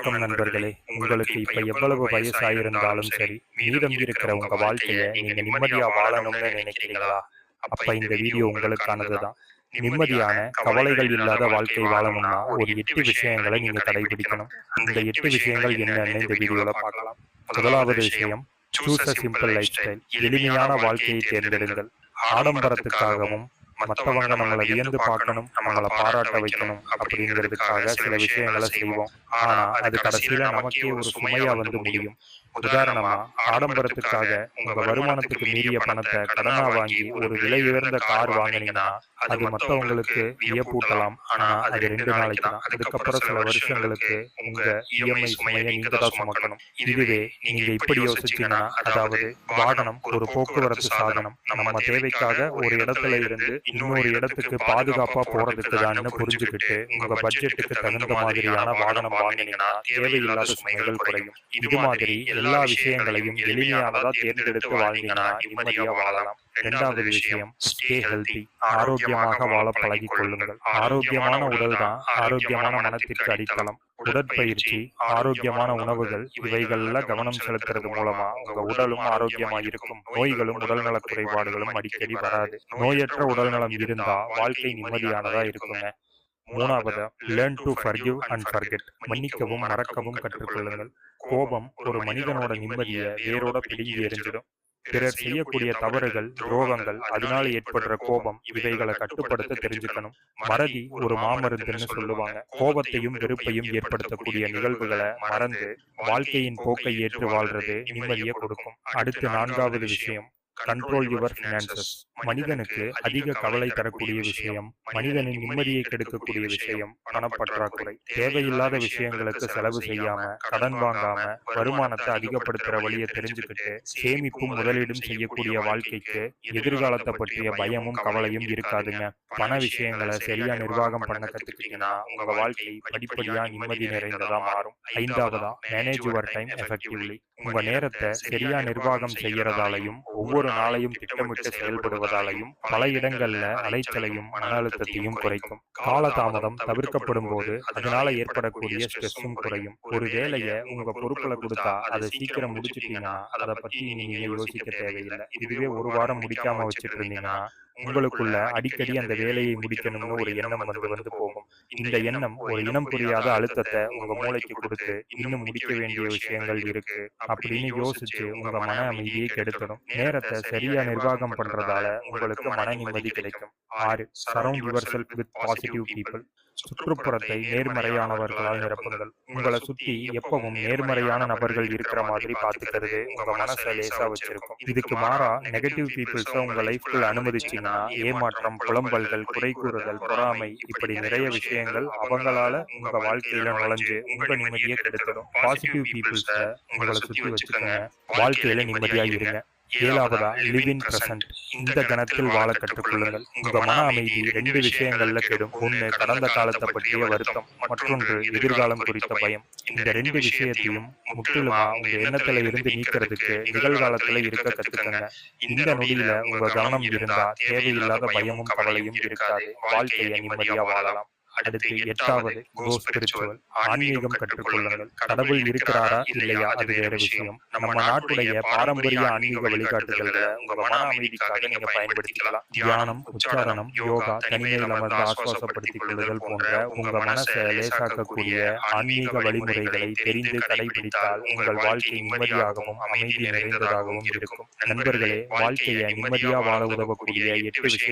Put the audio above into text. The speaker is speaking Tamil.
வணக்கம் நண்பர்களே. உங்களுக்கு இப்ப எவ்வளவு வயசாயிருந்தாலும் சரி மீதம் இருக்கிற உங்க வாழ்க்கைய நீங்க நிம்மதியா வாழணும்னு நினைக்கிறீங்களா? அப்ப இந்த வீடியோ உங்களுக்கானதுதான். நிம்மதியான கவலைகள் இல்லாத வாழ்க்கை வாழணும்னா ஒரு எட்டு விஷயங்களை நீங்க கடைபிடிக்கணும். இந்த எட்டு விஷயங்கள் என்னன்னு இந்த வீடியோல பார்க்கலாம். முதலாவது விஷயம் choose a simple life style எளிமையான வாழ்க்கையை தேர்ந்தெடுங்கள். ஆடம்பரத்துக்காகவும் மற்றவங்க நம்மளை வியந்து பார்க்கணும் நம்மளை பாராட்ட வைக்கணும் அப்படிங்கிறதுக்காக சில விஷயங்களை செய்வோம். ஆனா அது கடைசியில நமக்கே ஒரு சுமையா வந்து முடியும். உதாரணமா ஆடம்பரத்துக்காக உங்க வருமானத்துக்கு மீறிய பணத்தை கடனா வாங்கி ஒரு விலை உயர்ந்த கார் வாங்கினீங்கன்னா அது மற்றவங்களுக்கு வியப்பூட்டலாம். ஆனா அது ரெண்டு நாளைக்கு தான். அதுக்கப்புறம் சில வருஷங்களுக்கு உங்க இஎம்ஐ சுமையை நீங்க தான் சுமக்கணும். இதுவே நீங்க இப்படி யோசிச்சீங்கன்னா அதாவது வாகனம் ஒரு போக்குவரத்து சாதனம் நம்ம தேவைக்காக ஒரு இடத்துல இருந்து இன்னொரு இடத்துக்கு பாதுகாப்பா போறதுக்கு தான் புரிஞ்சுக்கிட்டு உங்க பட்ஜெட்டுக்கு தகுந்த மாதிரியான வாகனம் வாங்கினீங்கன்னா தேவையில்லாத சுமைகள் குறையும். இது மாதிரி எல்லா விஷயங்களையும் எளிமையானதா தேர்ந்தெடுத்து வாழ்ந்தீங்கன்னா நிம்மதியா வாழலாம். இரண்டாவது விஷயம் ஸ்டே ஹெல்தி ஆரோக்கியமாக வாழ பழகிக் கொள்ளுங்கள். ஆரோக்கியமான உடல் தான் ஆரோக்கியமான மனத்திற்கு அடித்தளம். உடற்பயிற்சி ஆரோக்கியமான உணவுகள் இவைகள்ல கவனம் செலுத்துறது மூலமா உங்க உடலும் ஆரோக்கியமா இருக்கும். நோய்களும் உடல்நல குறைபாடுகளும் அடிக்கடி வராது. நோயற்ற உடல்நலம் இருந்தா வாழ்க்கை நிம்மதியானதா இருக்குங்க. மூணாவது learn to forgive and forget மன்னிக்கவும் மறக்கவும் கற்றுக்கொள்ளுங்கள். கோபம் ஒரு மனிதனோட நிம்மதியை வேரோட பிடுங்கி எறிஞ்சிடும். பிறர் செய்யக்கூடிய தவறுகள் துரோகங்கள் அதனால ஏற்படுற கோபம் இவைகளை கட்டுப்படுத்த தெரிஞ்சுக்கணும். மறதி ஒரு மாமருந்துன்னு சொல்லுவாங்க. கோபத்தையும் வெறுப்பையும் ஏற்படுத்தக்கூடிய நிகழ்வுகளை மறந்து வாழ்க்கையின் போக்கை ஏற்று வாழ்றது நிம்மதியை கொடுக்கும். அடுத்து நான்காவது விஷயம் கண்ட்ரோல் யுவர் பினான்சஸ் மனிதனுக்கு அதிக கவலை தரக்கூடிய விஷயம் மனிதனின் நிம்மதியை கெடுக்கக்கூடிய விஷயம் பணப்பற்றாக்குறை தேவையில்லாத விஷயங்களுக்கு செலவு செய்யாம கடன் வாங்காம வருமானத்தை அதிகப்படுத்துற வழியை தெரிஞ்சுக்கிட்டு சேமிப்பும் முதலீடும் செய்யக்கூடிய வாழ்க்கைக்கு எதிர்காலத்தை பற்றிய பயமும் கவலையும் இருக்காதுங்க. பண விஷயங்களை சரியா நிர்வாகம் பண்ண கத்துக்கிட்டீங்கன்னா உங்க வாழ்க்கை படிப்படியா நிம்மதி நிறைந்ததா மாறும். ஐந்தாவதா மேனேஜ் யுவர் டைம் எஃபெக்டிவ்லி உங்க நேரத்தை சரியா நிர்வாகம் செய்யறதாலையும் ஒவ்வொரு நாளையும் திட்டமிட்டு செயல்படுவதாலையும் பல இடங்கள்ல அலைச்சலையும் மன அழுத்தத்தையும் குறைக்கும். காலதாமதம் தவிர்க்கப்படும் போது அதனால ஏற்படக்கூடிய ஸ்ட்ரெஸ்ஸும் குறையும். ஒரு வேலையை உங்க பொறுப்புல கொடுத்தா அதை சீக்கிரம் முடிச்சிட்டீங்கன்னா அதை பத்தி நீங்க யோசிக்க தேவையில்லை. இதுவே ஒரு வாரம் முடிக்காம வச்சுட்டு இருந்தீங்கன்னா உங்களுக்குள்ள அடிக்கடி அந்த வேலையை முடிக்கணும்னு ஒரு எண்ணம் வந்து வந்து போகும். இந்த எண்ணம் ஒரு இனம் புரியாத அழுத்தத்தை உங்க மூளைக்கு கொடுத்து இன்னும் முடிக்க வேண்டிய விஷயங்கள் இருக்கு. அப்படின்னு யோசிச்சு உங்க மன அமைதியை கெடுத்துடும். நேரத்தை சரியா நிர்வாகம் பண்றதால உங்களுக்கு மன நிம்மதி கிடைக்கும். ஆறு surround yourself with positive people சுற்றுப்புறத்தை நேர்மறையானவர்களால் நிரப்புங்கள். உங்களை சுத்தி எப்பவும் நேர்மறையான நபர்கள் இருக்கிற மாதிரி பார்த்துக்கிறது உங்க மனசை லேசா வச்சிருக்கும். இதுக்கு மாறா நெகட்டிவ் பீப்புள்ஸ உங்க லைஃப்குள்ள அனுமதிச்சீங்கன்னா ஏமாற்றம் புலம்பல்கள் குறை கூறுதல் பொறாமை இப்படி நிறைய விஷயங்கள் அவங்களால உங்க வாழ்க்கையில நுழைஞ்சு உங்க நிம்மதியை கெடுத்துடும். பாசிட்டிவ் பீப்புள்ஸ உங்களை சுத்தி வச்சுக்கோங்க. வாழ்க்கையில நிம்மதியா இருங்க. ஏழாவதா? லிவ் இன் பிரசன்ட் இந்த கணத்தில் வாழ கற்றுக்கொள்ளுங்கள். உங்க மன அமைதி ரெண்டு விஷயங்கள்ல கெடும். ஒண்ணு கடந்த காலத்தை பற்றிய வருத்தம். மற்றொன்று எதிர்காலம் குறித்த பயம். இந்த ரெண்டு விஷயத்தையும் முற்றிலுமா உங்க எண்ணத்துல இருந்து நீக்கிறதுக்கு நிகழ்காலத்துல இருக்க கத்துக்கங்க. இந்த நொடியில உங்க கவனம் இருந்தா தேவையில்லாத பயமும் கவலையும் இருக்காது. வாழ்க்கையை நிம்மதியா வாழலாம். அடுத்து எட்டாவது கோ ஸ்பிரிச்சுவல் ஆன்மீகம் கற்றுக்கொள்ளுங்கள். கடவுள் இருக்கிறாரா இல்லையா? அது வேற விஷயம். நம்ம நாட்டுடைய பாரம்பரிய ஆன்மீக வழிகாட்டுதல்களை உங்க மன அமைதிக்காக நீங்க பயன்படுத்திக்கலாம். தியானம் உச்சாரணம் யோகா தனிமையில் அமர்ந்து ஆசுவாசப்படுத்திக் கொள்ளுதல் போன்ற உங்க மனசை லேசாக்கக்கூடிய ஆன்மீக வழிமுறைகளை தெரிந்து கடைபிடித்தால் உங்கள் வாழ்க்கை நிம்மதியாகவும் அமைதி நிறைந்ததாகவும் இருக்கும். நண்பர்களே வாழ்க்கையை நிம்மதியா வாழ உதவக்கூடிய எட்டு விஷயம்